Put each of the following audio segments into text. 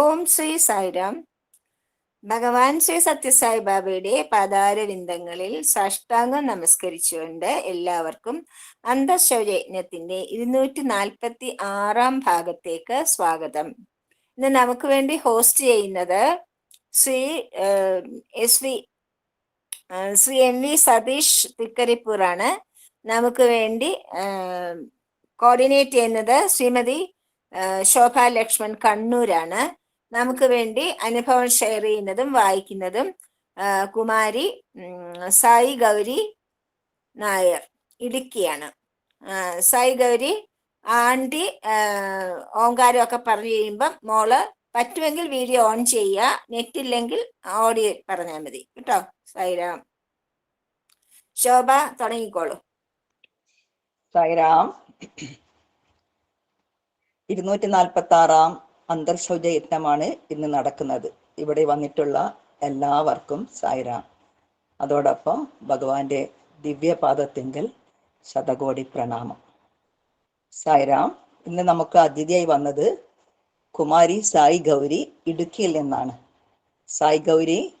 ഓം ശ്രീ സായിരാം. ഭഗവാൻ ശ്രീ സത്യസായി ബാബയുടെ പാതാരവിന്ദങ്ങളിൽ സാഷ്ടാംഗം നമസ്കരിച്ചുകൊണ്ട് എല്ലാവർക്കും അന്തശൗചയജ്ഞത്തിന്റെ ഇരുന്നൂറ്റി നാൽപ്പത്തി ആറാം ഭാഗത്തേക്ക് സ്വാഗതം. ഇന്ന് നമുക്ക് വേണ്ടി ഹോസ്റ്റ് ചെയ്യുന്നത് Shri S V Shri M V Satheesh തിക്കരിപ്പൂറാണ് നമുക്ക് വേണ്ടി കോർഡിനേറ്റ് ചെയ്യുന്നത് ശ്രീമതി ശോഭ ലക്ഷ്മൺ കണ്ണൂരാണ്. നമുക്ക് വേണ്ടി അനുഭവം ഷെയർ ചെയ്യുന്നതും വായിക്കുന്നതും കുമാരി സായി ഗൗരി നായർ ഇടുക്കിയാണ്. സായി ഗൗരി ആണ്ടി ആ, ഓങ്കാരം ഒക്കെ പറഞ്ഞു കഴിയുമ്പം മോൾ പറ്റുമെങ്കിൽ വീഡിയോ ഓൺ ചെയ്യുക നെറ്റ് ഇല്ലെങ്കിൽ ഓഡിയോ പറഞ്ഞാൽ മതി. കേട്ടോ സായിരാം ശോഭ തുടങ്ങിക്കോളൂ. സായിരാം ഇരുന്നൂറ്റി നാൽപ്പത്തി ആറാം അന്തർശൗച യജ്ഞമാണ് ഇന്ന് നടക്കുന്നത്. ഇവിടെ വന്നിട്ടുള്ള എല്ലാവർക്കും സായിരാം അതോടൊപ്പം ഭഗവാന്റെ ദിവ്യപാദത്തിങ്കൽ ശതകോടി പ്രണാമം. സായിരാം ഇന്ന് നമുക്ക് അതിഥിയായി വന്നത് കുമാരി സായി ഗൗരി ഇടുക്കിയിൽ നിന്നാണ്. സായി ഗൗരി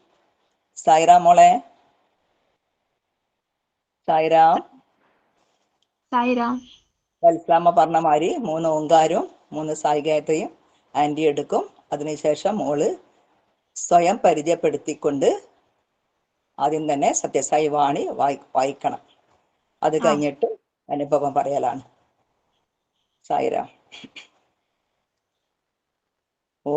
സായിരാം മോളെ. സായിരാം സായിരാം വത്സാമ പറഞ്ഞ മാതിരി മൂന്ന് ഓങ്കാരും മൂന്ന് സായികേട്ടയും ആന്റി എടുക്കും. അതിനുശേഷം മോൾ സ്വയം പരിചയപ്പെടുത്തിക്കൊണ്ട് ആദ്യം തന്നെ സത്യസായി വാണി വായി വായിക്കണം. അത് കഴിഞ്ഞിട്ട് അനുഭവം പറയലാണ്. സായിരാം. ഓ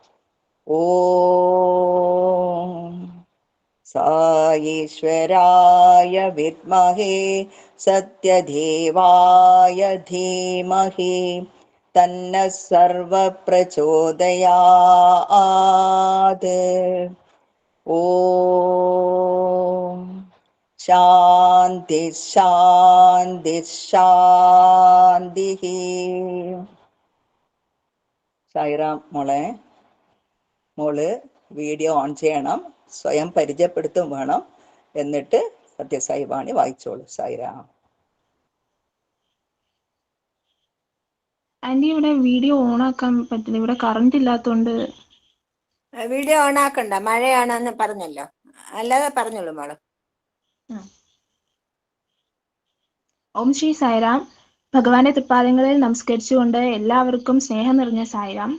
ॐ साईश्वराय विद्महे सत्यदेवाय धीमहि तन्नः सर्वप्रचोदयात्। ॐ शान्तिः शान्तिः शान्तिः। சாய்ராம் மொழ മോൾ വീഡിയോ ഓൺ ചെയ്യണം സ്വയം പരിചയപ്പെടുത്തും വേണം എന്നിട്ട് സത്യസായി വാണി വായിച്ചോളൂ. സായിരാം ആന്റി ഇവിടെ വീഡിയോ ഓൺ ആക്കാൻ പറ്റില്ല. ഇവിടെ കറണ്ട് ഇല്ലാത്തോണ്ട്. വീഡിയോ ഓൺ ആക്കണ്ട മഴയാണെന്ന് പറഞ്ഞല്ലോ. അല്ലാതെ പറഞ്ഞോളൂ മോൾ. ഓം ശ്രീ സായിരാം ഭഗവാന്റെ തൃപ്പാദങ്ങളിൽ നമസ്കരിച്ചുകൊണ്ട് എല്ലാവർക്കും സ്നേഹം നിറഞ്ഞ സായിരാം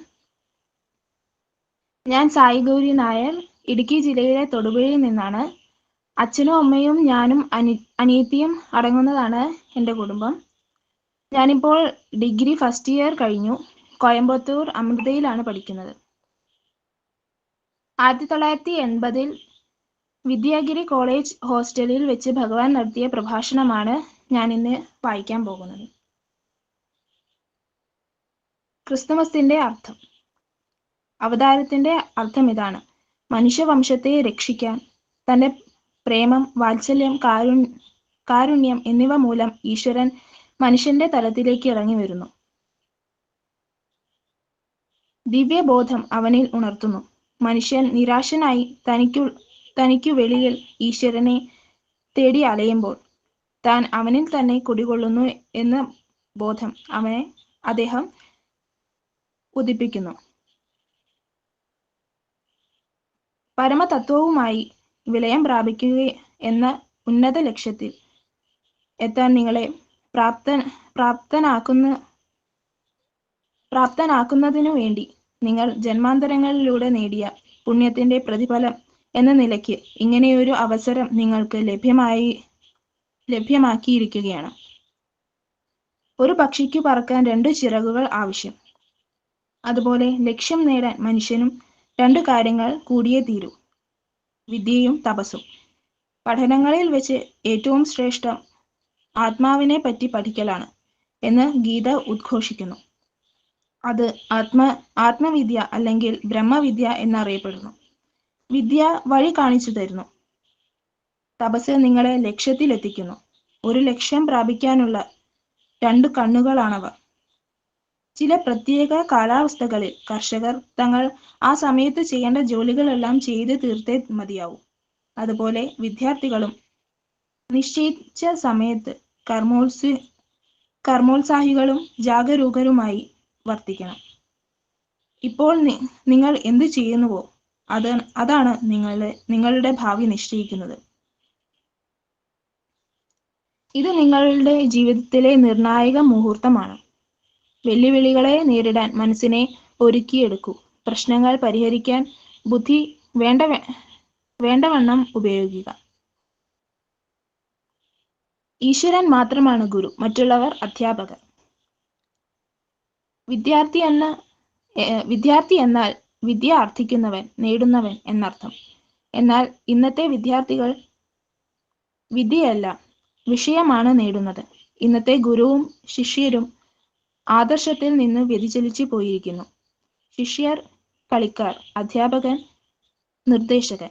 ഞാൻ സായി ഗൗരി നായർ ഇടുക്കി ജില്ലയിലെ തൊടുപുഴയിൽ നിന്നാണ്. അച്ഛനും അമ്മയും ഞാനും അനി അനിയത്തിയും അടങ്ങുന്നതാണ് എന്റെ കുടുംബം. ഞാനിപ്പോൾ ഡിഗ്രി ഫസ്റ്റ് ഇയർ കഴിഞ്ഞു. കോയമ്പത്തൂർ അമൃതയിലാണ് പഠിക്കുന്നത്. ആയിരത്തി തൊള്ളായിരത്തി എൺപതിൽ വിദ്യാഗിരി കോളേജ് ഹോസ്റ്റലിൽ വെച്ച് ഭഗവാൻ നടത്തിയ പ്രഭാഷണമാണ് ഞാൻ ഇന്ന് വായിക്കാൻ പോകുന്നത്. ക്രിസ്തുമസിന്റെ അർത്ഥം. അവതാരത്തിന്റെ അർത്ഥം ഇതാണ്. മനുഷ്യവംശത്തെ രക്ഷിക്കാൻ തന്റെ പ്രേമം വാത്സല്യം കാരു കാരുണ്യം എന്നിവ മൂലം ഈശ്വരൻ മനുഷ്യന്റെ തലത്തിലേക്ക് ഇറങ്ങി വരുന്നു ദിവ്യബോധം അവനിൽ ഉണർത്തുന്നു. മനുഷ്യൻ നിരാശനായി തനിക്കു തനിക്കു വെളിയിൽ ഈശ്വരനെ തേടി അലയുമ്പോൾ താൻ അവനിൽ തന്നെ കുടികൊള്ളുന്നു എന്ന ബോധം അവനെ അദ്ദേഹം ഉദിപ്പിക്കുന്നു. പരമതത്വവുമായി വിലയം പ്രാപിക്കുക എന്ന ഉന്നത ലക്ഷ്യത്തിൽ എത്താൻ നിങ്ങളെ പ്രാപ്ത പ്രാപ്തനാക്കുന്ന പ്രാപ്തനാക്കുന്നതിനു വേണ്ടി നിങ്ങൾ ജന്മാന്തരങ്ങളിലൂടെ നേടിയ പുണ്യത്തിന്റെ പ്രതിഫലം എന്ന നിലയ്ക്ക് ഇങ്ങനെയൊരു അവസരം നിങ്ങൾക്ക് ലഭ്യമായി ലഭ്യമാക്കിയിരിക്കുകയാണ്. ഒരു പക്ഷിക്ക് പറക്കാൻ രണ്ട് ചിറകുകൾ ആവശ്യം. അതുപോലെ ലക്ഷ്യം നേടാൻ മനുഷ്യനും രണ്ട് കാര്യങ്ങൾ കൂടിയേ തീരൂ. വിദ്യയും തപസ്സും. പഠനങ്ങളിൽ വെച്ച് ഏറ്റവും ശ്രേഷ്ഠം ആത്മാവിനെ പറ്റി പഠിക്കലാണ് എന്ന് ഗീത ഉദ്ഘോഷിക്കുന്നു. അത് ആത്മ ആത്മവിദ്യ അല്ലെങ്കിൽ ബ്രഹ്മവിദ്യ എന്നറിയപ്പെടുന്നു. വിദ്യ വഴി കാണിച്ചു തരുന്നു. തപസ് നിങ്ങളെ ലക്ഷ്യത്തിലെത്തിക്കുന്നു. ഒരു ലക്ഷ്യം പ്രാപിക്കാനുള്ള രണ്ടു കണ്ണുകളാണവ. ചില പ്രത്യേക കാലാവസ്ഥകളിൽ കർഷകർ തങ്ങൾ ആ സമയത്ത് ചെയ്യേണ്ട ജോലികളെല്ലാം ചെയ്ത് തീർത്തേ മതിയാവും. അതുപോലെ വിദ്യാർത്ഥികളും നിശ്ചയിച്ച സമയത്ത് കർമ്മോത്സ കർമ്മോത്സാഹികളും ജാഗരൂകരുമായി വർത്തിക്കണം. ഇപ്പോൾ നിങ്ങൾ എന്ത് ചെയ്യുന്നുവോ അത് അതാണ് നിങ്ങളുടെ നിങ്ങളുടെ ഭാവി നിശ്ചയിക്കുന്നത്. ഇത് നിങ്ങളുടെ ജീവിതത്തിലെ നിർണായക മുഹൂർത്തമാണ്. വെല്ലുവിളികളെ നേരിടാൻ മനസ്സിനെ ഒരുക്കിയെടുക്കൂ. പ്രശ്നങ്ങൾ പരിഹരിക്കാൻ ബുദ്ധി വേണ്ട വേണ്ടവണ്ണം ഉപയോഗിക്കുക. ഈശ്വരൻ മാത്രമാണ് ഗുരു മറ്റുള്ളവർ അധ്യാപകർ. വിദ്യാർത്ഥി എന്ന വിദ്യാർത്ഥി എന്നാൽ വിദ്യ അർത്ഥിക്കുന്നവൻ നേടുന്നവൻ എന്നർത്ഥം. എന്നാൽ ഇന്നത്തെ വിദ്യാർത്ഥികൾ വിദ്യയല്ല വിഷയമാണ് നേടുന്നത്. ഇന്നത്തെ ഗുരുവും ശിഷ്യരും ആദർശത്തിൽ നിന്ന് വ്യതിചലിച്ചു പോയിരിക്കുന്നു. ശിഷ്യർ കളിക്കാർ അധ്യാപകൻ നിർദ്ദേശകൻ.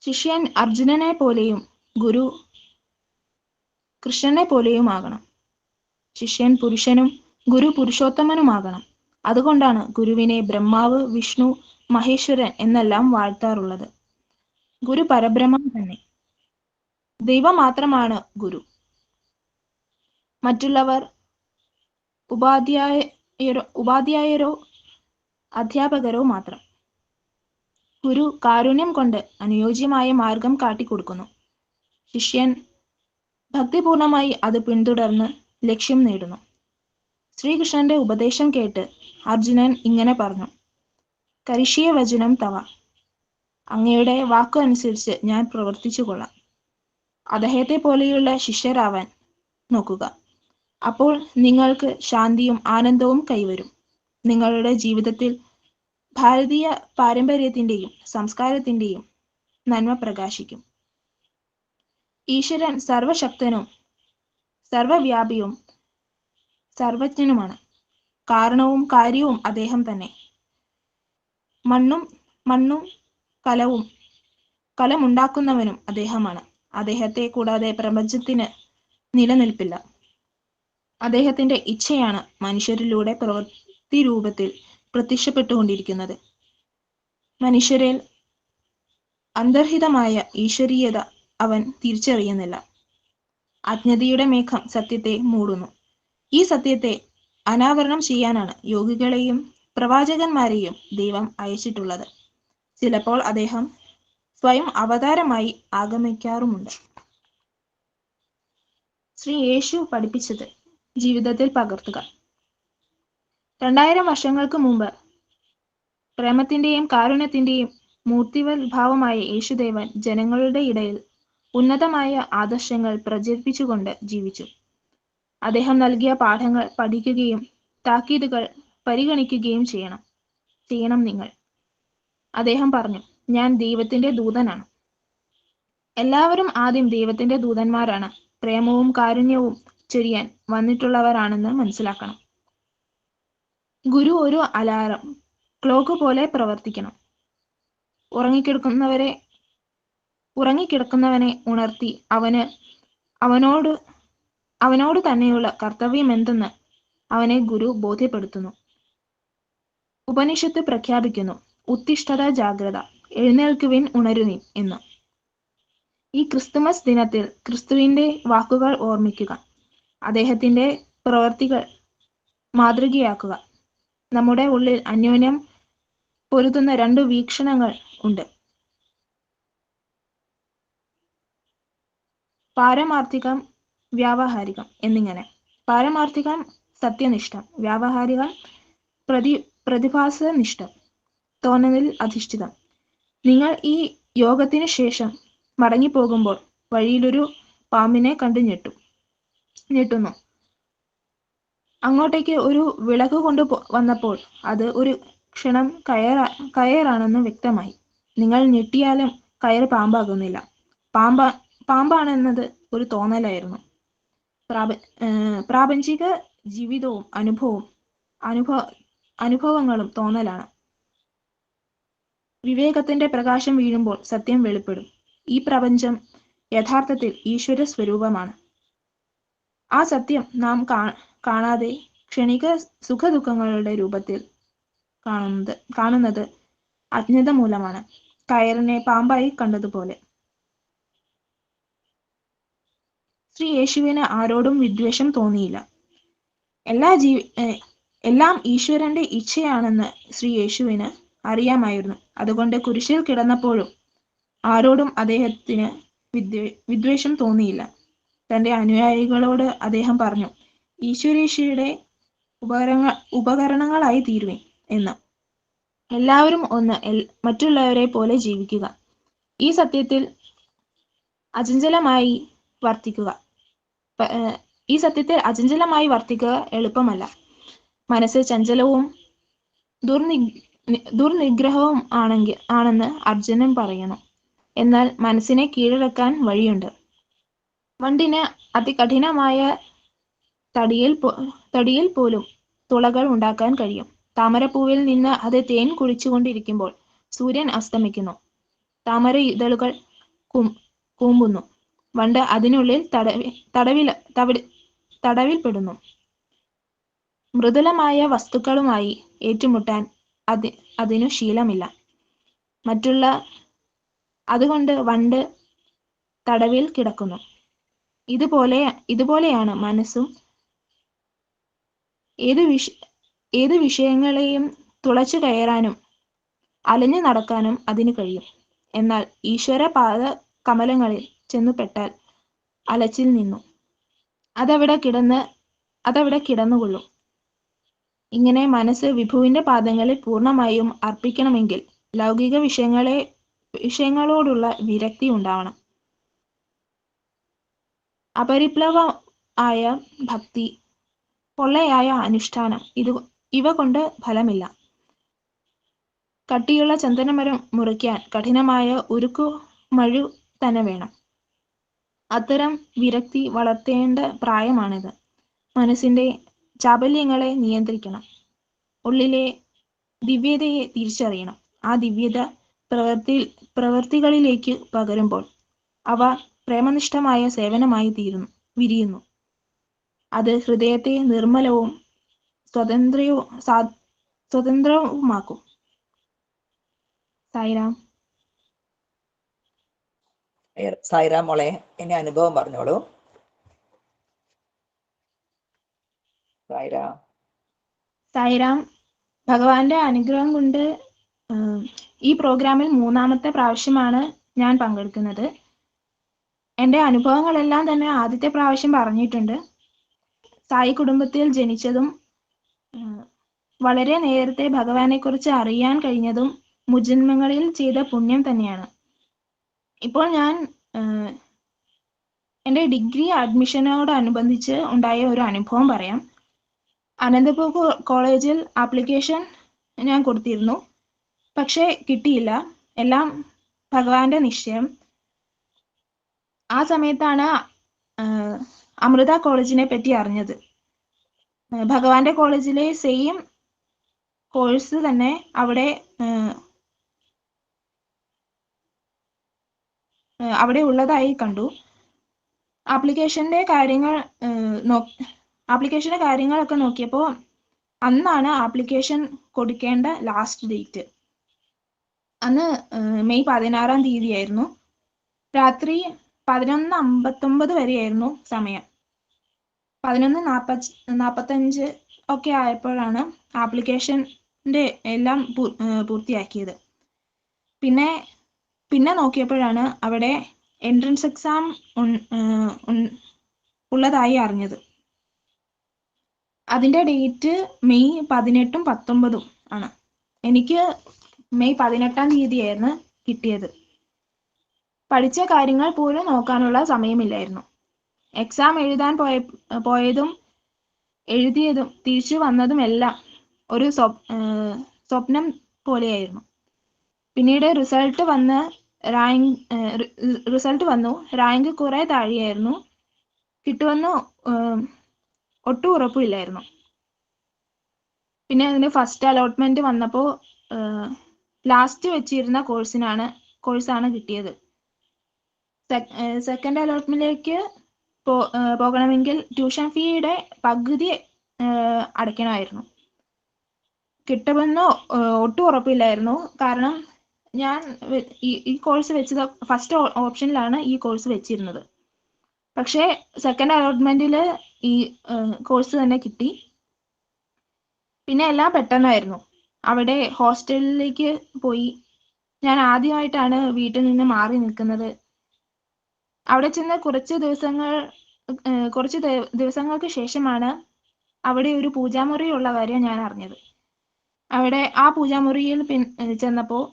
ശിഷ്യൻ അർജുനനെ പോലെയും ഗുരു കൃഷ്ണനെ പോലെയുമാകണം. ശിഷ്യൻ പുരുഷനും ഗുരു പുരുഷോത്തമനുമാകണം. അതുകൊണ്ടാണ് ഗുരുവിനെ ബ്രഹ്മാവ് വിഷ്ണു മഹേശ്വരൻ എന്നെല്ലാം വാഴ്ത്താറുള്ളത്. ഗുരു പരബ്രഹ്മം തന്നെ. ദൈവം മാത്രമാണ് ഗുരു. മറ്റുള്ളവർ ഉപാധ്യായരോ ഉപാധ്യായരോ അധ്യാപകരോ മാത്രം. ഗുരു കാരുണ്യം കൊണ്ട് അനുയോജ്യമായ മാർഗം കാട്ടിക്കൊടുക്കുന്നു. ശിഷ്യൻ ഭക്തിപൂർണമായി അത് പിന്തുടർന്ന് ലക്ഷ്യം നേടുന്നു. ശ്രീകൃഷ്ണന്റെ ഉപദേശം കേട്ട് അർജുനൻ ഇങ്ങനെ പറഞ്ഞു കരിഷീയ വചനം തവ. അങ്ങയുടെ വാക്കു അനുസരിച്ച് ഞാൻ പ്രവർത്തിച്ചു കൊള്ളാം അദ്ദേഹത്തെ പോലെയുള്ള ശിഷ്യരാവാൻ നോക്കുക. അപ്പോൾ നിങ്ങൾക്ക് ശാന്തിയും ആനന്ദവും കൈവരും. നിങ്ങളുടെ ജീവിതത്തിൽ ഭാരതീയ പാരമ്പര്യത്തിന്റെയും സംസ്കാരത്തിന്റെയും നന്മ പ്രകാശിക്കും. ഈശ്വരൻ സർവശക്തനും സർവവ്യാപിയും സർവജ്ഞനുമാണ്. കാരണവും കാര്യവും അദ്ദേഹം തന്നെ. മണ്ണും മണ്ണും കലവും കലമുണ്ടാക്കുന്നവനും അദ്ദേഹമാണ്. അദ്ദേഹത്തെ കൂടാതെ പ്രപഞ്ചത്തിന് നിലനിൽപ്പില്ല. അദ്ദേഹത്തിന്റെ ഇച്ഛയാണ് മനുഷ്യരിലൂടെ പ്രവൃത്തി രൂപത്തിൽ പ്രത്യക്ഷപ്പെട്ടുകൊണ്ടിരിക്കുന്നത്. മനുഷ്യരിൽ അന്തർഹിതമായ ഈശ്വരീയത അവൻ തിരിച്ചറിയുന്നില്ല. അജ്ഞതയുടെ മേഘം സത്യത്തെ മൂടുന്നു. ഈ സത്യത്തെ അനാവരണം ചെയ്യാനാണ് യോഗികളെയും പ്രവാചകന്മാരെയും ദൈവം അയച്ചിട്ടുള്ളത്. ചിലപ്പോൾ അദ്ദേഹം സ്വയം അവതാരമായി ആഗമിക്കാറുമുണ്ട്. ശ്രീ യേശു പഠിപ്പിച്ചത് ജീവിതത്തിൽ പകർത്തുക. രണ്ടായിരം വർഷങ്ങൾക്ക് മുമ്പ് പ്രേമത്തിന്റെയും കാരുണ്യത്തിന്റെയും മൂർത്തിവൽ ഭാവമായ യേശുദേവൻ ജനങ്ങളുടെ ഇടയിൽ ഉന്നതമായ ആദർശങ്ങൾ പ്രചരിപ്പിച്ചുകൊണ്ട് ജീവിച്ചു. അദ്ദേഹം നൽകിയ പാഠങ്ങൾ പഠിക്കുകയും താക്കീതുകൾ പരിഗണിക്കുകയും ചെയ്യണം. ചെയ്യണം നിങ്ങൾ. അദ്ദേഹം പറഞ്ഞു ഞാൻ ദൈവത്തിന്റെ ദൂതനാണ്. എല്ലാവരും ആദ്യം ദൈവത്തിന്റെ ദൂതന്മാരാണ്. പ്രേമവും കാരുണ്യവും ചൊരിയാൻ വന്നിട്ടുള്ളവരാണെന്ന് മനസ്സിലാക്കണം. ഗുരു ഒരു അലാറം ക്ലോക്ക് പോലെ പ്രവർത്തിക്കണം. ഉറങ്ങിക്കിടക്കുന്നവരെ ഉറങ്ങിക്കിടക്കുന്നവനെ ഉണർത്തി അവന് അവനോട് അവനോട് തന്നെയുള്ള കർത്തവ്യം എന്തെന്ന് അവനെ ഗുരു ബോധ്യപ്പെടുത്തുന്നു. ഉപനിഷത്ത് പ്രഖ്യാപിക്കുന്നു ഉത്തിഷ്ഠത ജാഗ്രത എഴുന്നേൽക്കുവിൻ ഉണരുവിൻ എന്ന്. ഈ ക്രിസ്തുമസ് ദിനത്തിൽ ക്രിസ്തുവിന്റെ വാക്കുകൾ ഓർമ്മിക്കുക. അദ്ദേഹത്തിന്റെ പ്രവർത്തികൾ മാതൃകയാക്കുക. നമ്മുടെ ഉള്ളിൽ അന്യോന്യം പൊരുതുന്ന രണ്ട് വീക്ഷണങ്ങൾ ഉണ്ട്. പാരമാർത്ഥികം വ്യാവഹാരികം എന്നിങ്ങനെ. പാരമാർത്ഥികം സത്യനിഷ്ഠം വ്യാവഹാരികം പ്രതി പ്രതിഭാസനിഷ്ഠം തോന്നലിൽ അധിഷ്ഠിതം. നിങ്ങൾ ഈ യോഗത്തിന് ശേഷം മടങ്ങിപ്പോകുമ്പോൾ വഴിയിലൊരു പാമ്പിനെ കണ്ടു ഞെട്ടും ഞെട്ടുന്നു അങ്ങോട്ടേക്ക് ഒരു വിളക്ക് കൊണ്ട് വന്നപ്പോൾ അത് ഒരു ക്ഷണം കയറ കയറാണെന്ന് വ്യക്തമായി. നിങ്ങൾ ഞെട്ടിയാലും കയർ പാമ്പാകുന്നില്ല. പാമ്പ പാമ്പാണെന്നത് ഒരു തോന്നലായിരുന്നു. പ്രാപ പ്രാപഞ്ചിക ജീവിതവും അനുഭവവും അനുഭവ അനുഭവങ്ങളും തോന്നലാണ്. വിവേകത്തിന്റെ പ്രകാശം വീഴുമ്പോൾ സത്യം വെളിപ്പെടും. ഈ പ്രപഞ്ചം യഥാർത്ഥത്തിൽ ഈശ്വര സ്വരൂപമാണ്. ആ സത്യം നാം കാണാതെ ക്ഷണിക സുഖദുഃഖങ്ങളുടെ രൂപത്തിൽ കാണുന്നത് കാണുന്നത് അജ്ഞത മൂലമാണ്. കയറിനെ പാമ്പായി കണ്ടതുപോലെ. ശ്രീ യേശുവിന് ആരോടും വിദ്വേഷം തോന്നിയില്ല. എല്ലാ ജീവി എല്ലാം ഈശ്വരന്റെ ഇച്ഛയാണെന്ന് ശ്രീ യേശുവിന് അറിയാമായിരുന്നു. അതുകൊണ്ട് കുരിശിൽ കിടന്നപ്പോഴും ആരോടും അദ്ദേഹത്തിന് വിദ്വേ വിദ്വേഷം തോന്നിയില്ല. തന്റെ അനുയായികളോട് അദ്ദേഹം പറഞ്ഞു ഈശ്വരീഷിയുടെ ഉപകരണ ഉപകരണങ്ങളായി തീരുവിൻ എന്ന്. എല്ലാവരും ഒന്ന് മറ്റുള്ളവരെ പോലെ ജീവിക്കുക. ഈ സത്യത്തിൽ അചഞ്ചലമായി വർത്തിക്കുക. ഈ സത്യത്തിൽ അചഞ്ചലമായി വർത്തിക്കുക എളുപ്പമല്ല. മനസ്സ് ചഞ്ചലവും ദുർനി ദുർനിഗ്രഹവും ആണെങ്കിൽ ആണെന്ന് അർജുനൻ പറയുന്നു. എന്നാൽ മനസ്സിനെ കീഴടക്കാൻ വഴിയുണ്ട്. വണ്ടിന് അതികഠിനമായ തടിയിൽ തടിയിൽ പോലും തുളകൾ ഉണ്ടാക്കാൻ കഴിയും. താമരപ്പൂവിൽ നിന്ന് അത് തേൻ കുടിച്ചുകൊണ്ടിരിക്കുമ്പോൾ സൂര്യൻ അസ്തമിക്കുന്നു. താമര ഇതളുകൾ കൂമ്പുന്നു. വണ്ട് അതിനുള്ളിൽ തടവി തടവിൽ തവിട് തടവിൽപ്പെടുന്നു. മൃദുലമായ വസ്തുക്കളുമായി ഏറ്റുമുട്ടാൻ അതി അതിനു ശീലമില്ല. മറ്റുള്ള അതുകൊണ്ട് വണ്ട് തടവിൽ കിടക്കുന്നു. ഇതുപോലെ ഇതുപോലെയാണ് മനസ്സും. ഏത് വിഷ ഏത് വിഷയങ്ങളെയും തുളച്ചു കയറാനും അലഞ്ഞു നടക്കാനും അതിന് കഴിയും. എന്നാൽ ഈശ്വര പാദ കമലങ്ങളിൽ ചെന്നുപെട്ടാൽ അലച്ചിൽ നിന്നു. അതവിടെ കിടന്ന് അതവിടെ കിടന്നുകൊള്ളും. ഇങ്ങനെ മനസ്സ് വിഭുവിന്റെ പാദങ്ങളിൽ പൂർണമായും അർപ്പിക്കണമെങ്കിൽ ലൗകിക വിഷയങ്ങളെ വിഷയങ്ങളോടുള്ള വിരക്തി ഉണ്ടാവണം. അപരിപ്ലവ ആയ ഭക്തി പൊള്ളയായ അനുഷ്ഠാനം ഇത് ഇവ കൊണ്ട് ഫലമില്ല. കട്ടിയുള്ള ചന്ദനമരം മുറിക്കാൻ കഠിനമായ ഉരുക്കു മഴു തന്നെ വേണം. അത്തരം വിരക്തി വളർത്തേണ്ട പ്രായമാണിത്. മനസ്സിന്റെ ചാബല്യങ്ങളെ നിയന്ത്രിക്കണം. ഉള്ളിലെ ദിവ്യതയെ തിരിച്ചറിയണം. ആ ദിവ്യത പ്രവർത്തി പ്രവൃത്തികളിലേക്ക് പകരുമ്പോൾ അവ പ്രേമനിഷ്ഠമായ സേവനമായി തീരുന്നു വിരിയുന്നു. അത് ഹൃദയത്തെ നിർമ്മലവും സ്വതന്ത്രവും സ്വതന്ത്രവുമാക്കും. സായിരാം സായിരാം സായിറാം മോളെ എന്റെ അനുഭവം പറഞ്ഞോളൂ. സായിറാം. സായിരാം ഭഗവാന്റെ അനുഗ്രഹം കൊണ്ട് ഈ പ്രോഗ്രാമിൽ മൂന്നാമത്തെ പ്രാവശ്യമാണ് ഞാൻ പങ്കെടുക്കുന്നത്. എന്റെ അനുഭവങ്ങളെല്ലാം തന്നെ ആദ്യത്തെ പ്രാവശ്യം പറഞ്ഞിട്ടുണ്ട്. സായി കുടുംബത്തിൽ ജനിച്ചതും വളരെ നേരത്തെ ഭഗവാനെ കുറിച്ച് അറിയാൻ കഴിഞ്ഞതും മുജന്മങ്ങളിൽ ചെയ്ത പുണ്യം തന്നെയാണ്. ഇപ്പോൾ ഞാൻ എന്റെ ഡിഗ്രി അഡ്മിഷനോടനുബന്ധിച്ച് ഉണ്ടായ ഒരു അനുഭവം പറയാം. അനന്തപൂർ കോളേജിൽ ആപ്ലിക്കേഷൻ ഞാൻ കൊടുത്തിരുന്നു. പക്ഷേ കിട്ടിയില്ല. എല്ലാം ഭഗവാന്റെ നിശ്ചയം. ആ സമയത്താണ് അമൃത കോളേജിനെ പറ്റി അറിഞ്ഞത്. ഭഗവാന്റെ കോളേജിലെ സെയിം കോഴ്സ് തന്നെ അവിടെ അവിടെ ഉള്ളതായി കണ്ടു. ആപ്ലിക്കേഷന്റെ കാര്യങ്ങൾ ആപ്ലിക്കേഷന്റെ കാര്യങ്ങളൊക്കെ നോക്കിയപ്പോൾ അന്നാണ് ആപ്ലിക്കേഷൻ കൊടുക്കേണ്ട ലാസ്റ്റ് ഡേറ്റ് അന്ന് മെയ് പതിനാറാം തീയതി ആയിരുന്നു രാത്രി പതിനൊന്ന് അമ്പത്തൊമ്പത് വരെയായിരുന്നു സമയം. പതിനൊന്ന് നാപ്പത്തി നാപ്പത്തഞ്ച് ഒക്കെ ആയപ്പോഴാണ് ആപ്ലിക്കേഷന്റെ എല്ലാം പൂർത്തിയാക്കിയത്. പിന്നെ പിന്നെ നോക്കിയപ്പോഴാണ് അവിടെ എൻട്രൻസ് എക്സാം ഉള്ളതായി അറിഞ്ഞത്. അതിന്റെ ഡേറ്റ് മെയ് പതിനെട്ടും പത്തൊമ്പതും ആണ്. എനിക്ക് മെയ് പതിനെട്ടാം തീയതിയായിരുന്നു കിട്ടിയത്. പഠിച്ച കാര്യങ്ങൾ പോലും നോക്കാനുള്ള സമയമില്ലായിരുന്നു. എക്സാം എഴുതാൻ പോയ പോയതും എഴുതിയതും തിരിച്ചു വന്നതും എല്ലാം ഒരു സ്വപ്നം പോലെയായിരുന്നു. പിന്നീട് റിസൾട്ട് വന്ന് റാങ്ക് റിസൾട്ട് വന്നു. റാങ്ക് കുറെ താഴെയായിരുന്നു. കിട്ടുമെന്ന് ഒട്ടും ഉറപ്പില്ലായിരുന്നു. പിന്നെ അതിന് ഫസ്റ്റ് അലോട്ട്മെന്റ് വന്നപ്പോൾ ലാസ്റ്റ് വെച്ചിരുന്ന കോഴ്സിനാണ് കോഴ്സാണ് കിട്ടിയത്. സെക്കൻഡ് അലോട്ട്മെന്റിലേക്ക് പോകണമെങ്കിൽ ട്യൂഷൻ ഫീയുടെ പകുതി അടയ്ക്കണമായിരുന്നു. കിട്ടുമെന്ന് ഒട്ടും ഉറപ്പില്ലായിരുന്നു. കാരണം ഞാൻ ഈ കോഴ്സ് വെച്ചത് ഫസ്റ്റ് ഓപ്ഷനിലാണ് ഈ കോഴ്സ് വെച്ചിരുന്നത്. പക്ഷേ സെക്കൻഡ് അലോട്ട്മെന്റിൽ ഈ കോഴ്സ് തന്നെ കിട്ടി. പിന്നെ എല്ലാം പെട്ടെന്നായിരുന്നു. അവിടെ ഹോസ്റ്റലിലേക്ക് പോയി. ഞാൻ ആദ്യമായിട്ടാണ് വീട്ടിൽ നിന്ന് മാറി നിൽക്കുന്നത്. അവിടെ ചെന്ന് കുറച്ച് ദിവസങ്ങൾ കുറച്ച് ദിവസങ്ങൾക്ക് ശേഷമാണ് അവിടെ ഒരു പൂജാമുറി ഉള്ള കാര്യം ഞാൻ അറിഞ്ഞത്. അവിടെ ആ പൂജാമുറിയിൽ പിൻ ചെന്നപ്പോൾ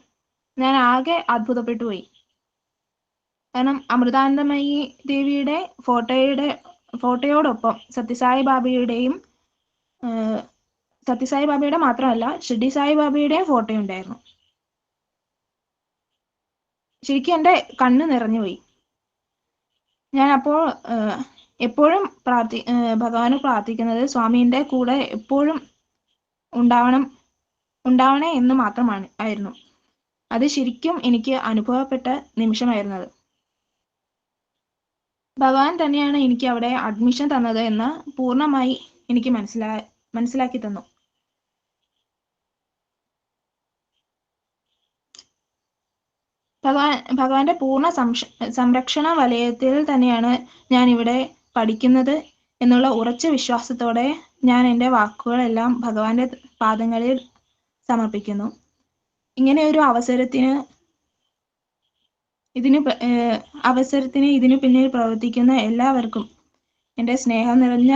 ഞാൻ ആകെ അത്ഭുതപ്പെട്ടു പോയി. കാരണം അമൃതാനന്ദമയി ദേവിയുടെ ഫോട്ടോയുടെ ഫോട്ടോയോടൊപ്പം സത്യസായി ബാബയുടെയും സത്യസായി ബാബയുടെ മാത്രമല്ല ഷിർഡി സായി ഫോട്ടോ ഉണ്ടായിരുന്നു ശരിക്കും എന്റെ കണ്ണ് നിറഞ്ഞുപോയി ഞാൻ അപ്പോൾ എപ്പോഴും പ്രാർത്ഥി ഭഗവാനെ പ്രാർത്ഥിക്കുന്നത് സ്വാമീന്റെ കൂടെ എപ്പോഴും ഉണ്ടാവണം ഉണ്ടാവണേ എന്ന് മാത്രമാണ് ആയിരുന്നു. അത് ശരിക്കും എനിക്ക് അനുഭവപ്പെട്ട നിമിഷമായിരുന്നത്. ഭഗവാൻ തന്നെയാണ് എനിക്ക് അവിടെ അഡ്മിഷൻ തന്നത് എന്ന് പൂർണമായി എനിക്ക് മനസ്സിലാ മനസ്സിലാക്കി തന്നു. ഭഗവാൻ ഭഗവാന്റെ പൂർണ സംശ സംരക്ഷണ വലയത്തിൽ തന്നെയാണ് ഞാൻ ഇവിടെ പഠിക്കുന്നത് എന്നുള്ള ഉറച്ച വിശ്വാസത്തോടെ ഞാൻ എന്റെ വാക്കുകളെല്ലാം ഭഗവാന്റെ പാദങ്ങളിൽ സമർപ്പിക്കുന്നു. ഇങ്ങനെ ഒരു അവസരത്തിന് ഇതിന് അവസരത്തിന് ഇതിനു പിന്നിൽ പ്രവർത്തിക്കുന്ന എല്ലാവർക്കും എന്റെ സ്നേഹം നിറഞ്ഞ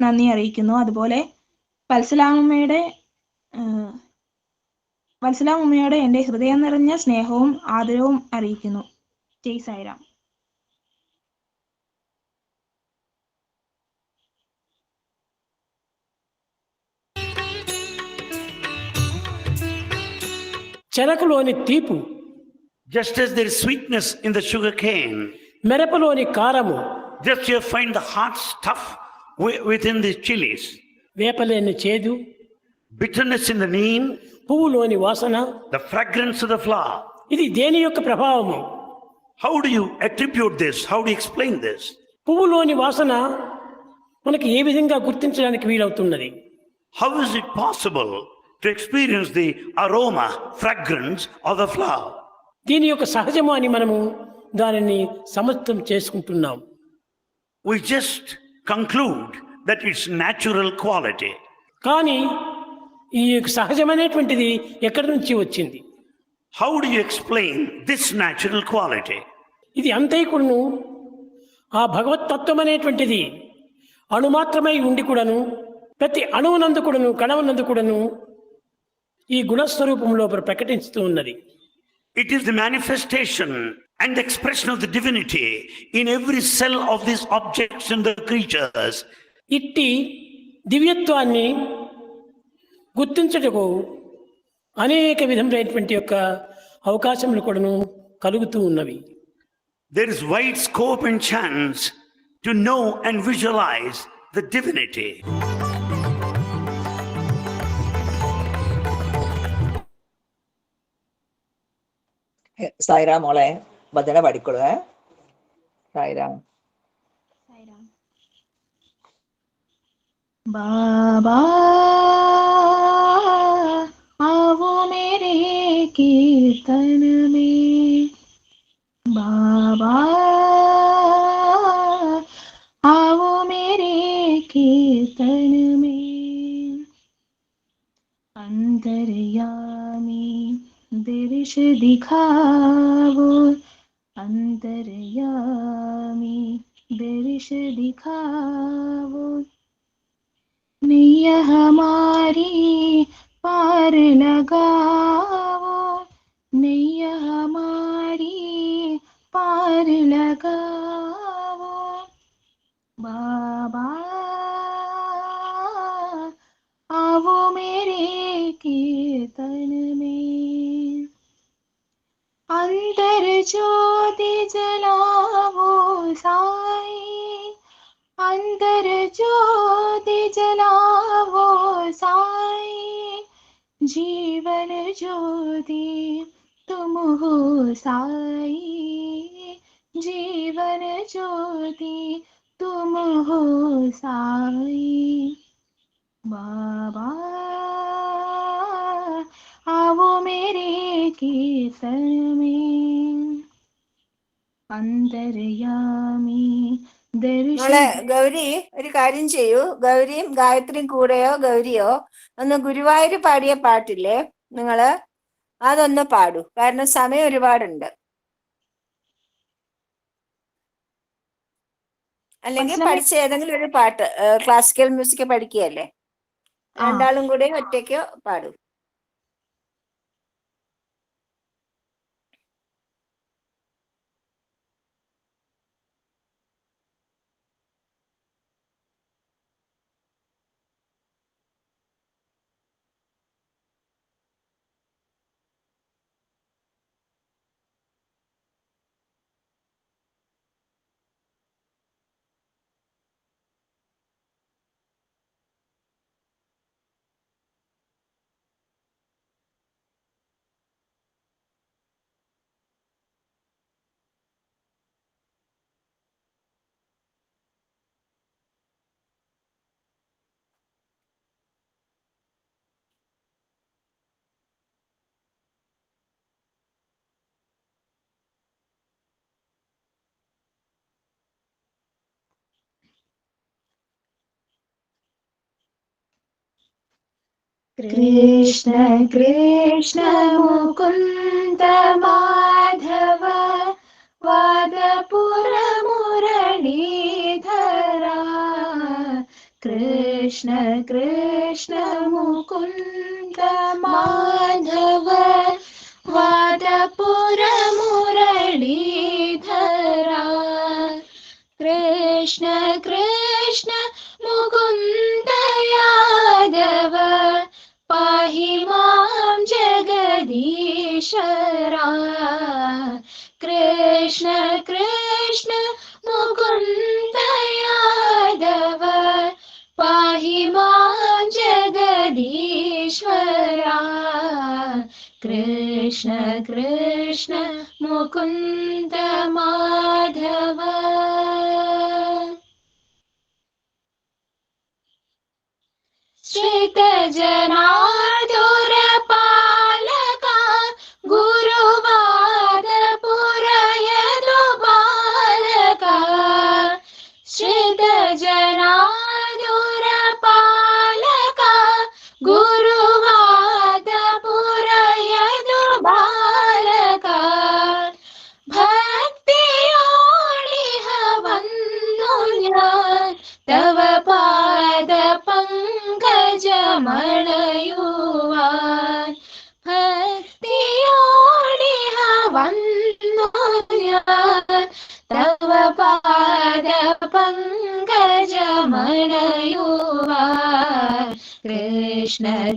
നന്ദി അറിയിക്കുന്നു. അതുപോലെ വത്സലാമ്മയുടെ ഏർ വത്സലാമ്മയോട് എൻ്റെ ഹൃദയം നിറഞ്ഞ സ്നേഹവും ആദരവും അറിയിക്കുന്നു ജയ് സായിരാം చెనకులోని తీపు Just as there is sweetness in the sugar cane, మిరపలోని కారము just you find the hot stuff wi- within the chilies, వేపలేని చేదు bitterness in the neem, పువ్వులోని వాసన. The fragrance of the flower ఇది దేని యొక్క ప్రభావము? How do you attribute this how do explain this పువ్వులోని వాసన మనకి ఏ విధంగా గుర్తించడానికి వీలవుతున్నది? How is it possible to experience the aroma fragrance of the flower దీని యొక్క సహజము అని మనము దానిని సమర్థం చేసుకుంటున్నాం. We just conclude that it's natural quality కానీ ఈ సహజమైనటువంటిది ఎక్కడి నుంచి వచ్చింది? How do explain this natural quality ఇది అంతేకును ఆ భగవతత్వం అనేటువంటిది అణుమాత్రమై ఉండి కూడాను ప్రతి అణువునందు కూడాను కణవునందు కూడాను ఈ గుణస్వరూపంలో ప్రకటిస్తూ ఉన్నది. It is the manifestation and expression of the divinity in every cell of this objects in the creatures ఇట్టి దివ్యత్వాన్ని గుర్తించుటకు అనేక విధములైనటువంటి యొక్క అవకాశములు కూడాను కలుగుతూ ఉన్నవి there is wide scope and chance to know and visualise the divinity Sairam ఓలే భజన పడికొడు సాయిరామ్ సాయిరామ్ బాబా आओ मेरे कीर्तन में। बाबा आओ मेरे कीर्तन में। अंतरयामी दृश दिखावो। अंतरयामी दृश दिखावो। कीर्तन में अंतर्यामी മോളെ दर्शन ഗൗരി ഒരു കാര്യം ചെയ്യൂ ഗൗരിയും ഗായത്രിയും കൂടെയോ ഗൗരിയോ ഒന്ന് ഗുരുവായൂർ പാടിയ പാട്ടില്ലേ നിങ്ങള് അതൊന്ന് പാടൂ കാരണം സമയം ഒരുപാടുണ്ട് അല്ലെങ്കിൽ മനസ്സിലായി. പഠിച്ച ഏതെങ്കിലും ഒരു പാട്ട് ക്ലാസിക്കൽ മ്യൂസിക് പഠിക്കുകയല്ലേ ആ. രണ്ടാളും കൂടെ ഒറ്റയ്ക്കോ പാടൂ कृष्ण कृष्ण मुकुन्द माधव वादपुर मुरलीधरा कृष्ण कृष्ण मुकुन्द माधव वादपुर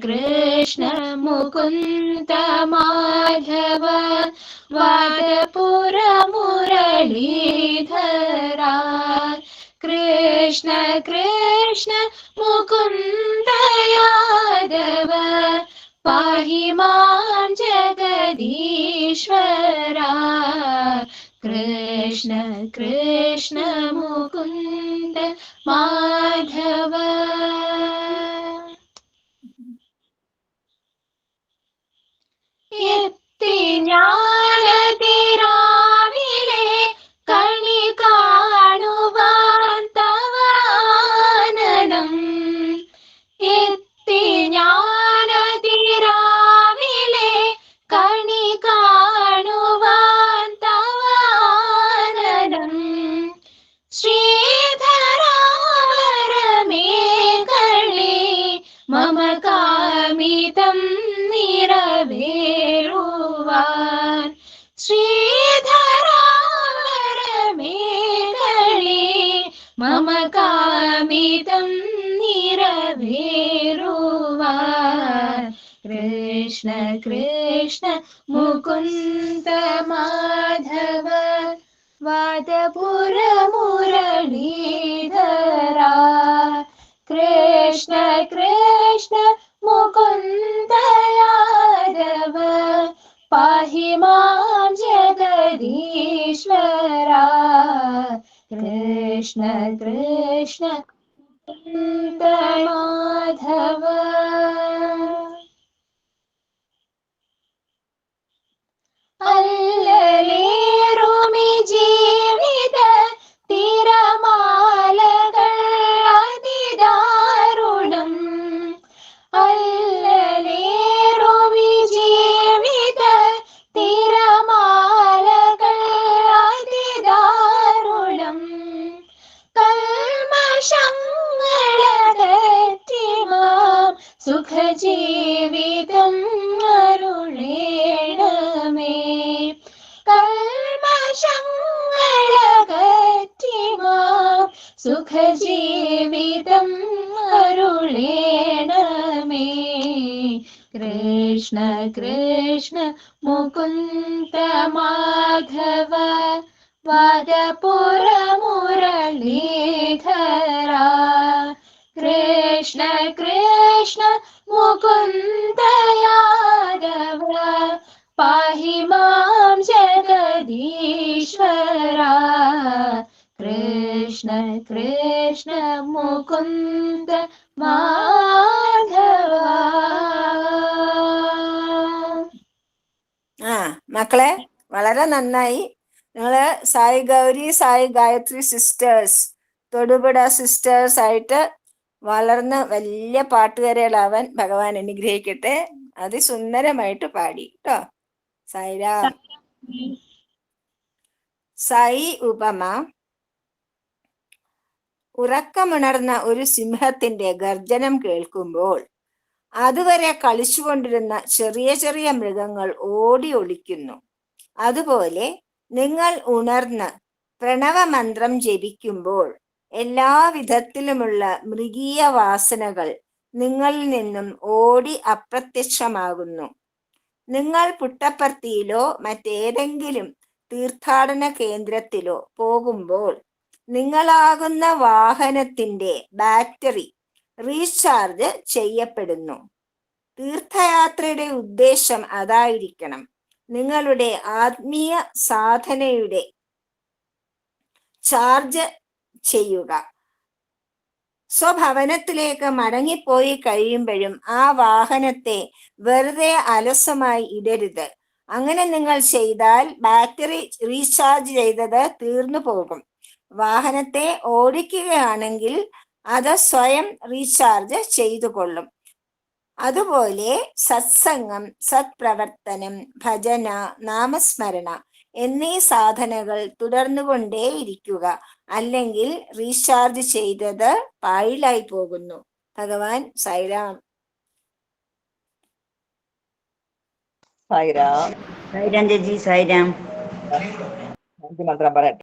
कृष्ण मुकुन्त माघव वरपुरमुरलीधरा कृष्ण कृष्ण मुकुन्दयाधव पाहि मां जगदीश्वरा कृष्ण कृष्ण मुकुन्द मा जान तेरा। कृष्ण कृष्ण मुकुन्द माधव वादपुरमुरलीधरा। कृष्ण कृष्ण मुकुन्तयाधव पाहि मां जगदीश्वरा। कृष्ण कृष्ण मुकुन्त माधव सुखजीवितम् अरुणेण मे कर्मगिमा सुखजीवितम् अरुणेण मे कृष्ण कृष्ण मुकुन्त माघव वादपुरमुरळी വളരെ നന്നായി. നിങ്ങൾ സായി ഗൗരി സായി ഗായത്രി സിസ്റ്റേഴ്സ് തൊടുപുഴ സിസ്റ്റേഴ്സ് ആയിട്ട് വളർന്ന് വലിയ പാട്ടുകാരികളാവാൻ ഭഗവാൻ അനുഗ്രഹിക്കട്ടെ. അതിസുന്ദരമായിട്ട് പാടി. കേട്ടോ സായിരാ. സായി ഉപമ. ഉറക്കമുണർന്ന ഒരു സിംഹത്തിന്റെ ഗർജനം കേൾക്കുമ്പോൾ അതുവരെ കളിച്ചുകൊണ്ടിരുന്ന ചെറിയ ചെറിയ മൃഗങ്ങൾ ഓടി ഒളിക്കുന്നു. അതുപോലെ നിങ്ങൾ ഉണർന്ന് പ്രണവമന്ത്രം ജപിക്കുമ്പോൾ എല്ലാ വിധത്തിലുമുള്ള മൃഗീയ വാസനകൾ നിങ്ങളിൽ നിന്നും ഓടി അപ്രത്യക്ഷമാകുന്നു. നിങ്ങൾ പുട്ടപ്പർത്തിയിലോ മറ്റേതെങ്കിലും തീർത്ഥാടന കേന്ദ്രത്തിലോ പോകുമ്പോൾ നിങ്ങളാകുന്ന വാഹനത്തിന്റെ ബാറ്ററി റീചാർജ് ചെയ്യപ്പെടുന്നു. തീർത്ഥയാത്രയുടെ ഉദ്ദേശം അതായിരിക്കണം. നിങ്ങളുടെ ആത്മീയ സാധനയുടെ ചാർജ് ചെയ്യുക. സ്വഭവനത്തിലേക്ക് മടങ്ങിപ്പോയി കഴിയുമ്പോഴും ആ വാഹനത്തെ വെറുതെ അലസമായി ഇടരുത്. അങ്ങനെ നിങ്ങൾ ചെയ്താൽ ബാറ്ററി റീചാർജ് ചെയ്തത് തീർന്നു പോകും. വാഹനത്തെ ഓടിക്കുകയാണെങ്കിൽ അത് സ്വയം റീചാർജ് ചെയ്തു കൊള്ളും അതുപോലെ സത്സംഗം സത്പ്രവർത്തനം ഭജന നാമസ്മരണ എന്നീ സാധനകൾ തുടർന്നുകൊണ്ടേയിരിക്കുക. അല്ലെങ്കിൽ റീചാർജ് ചെയ്തത് പാഴിലായി പോകുന്നു. ഭഗവാൻ സൈറാം സൈറാം സൈരാം ചേച്ചി സൈരാം. മന്ത്രം പറയട്ടെ.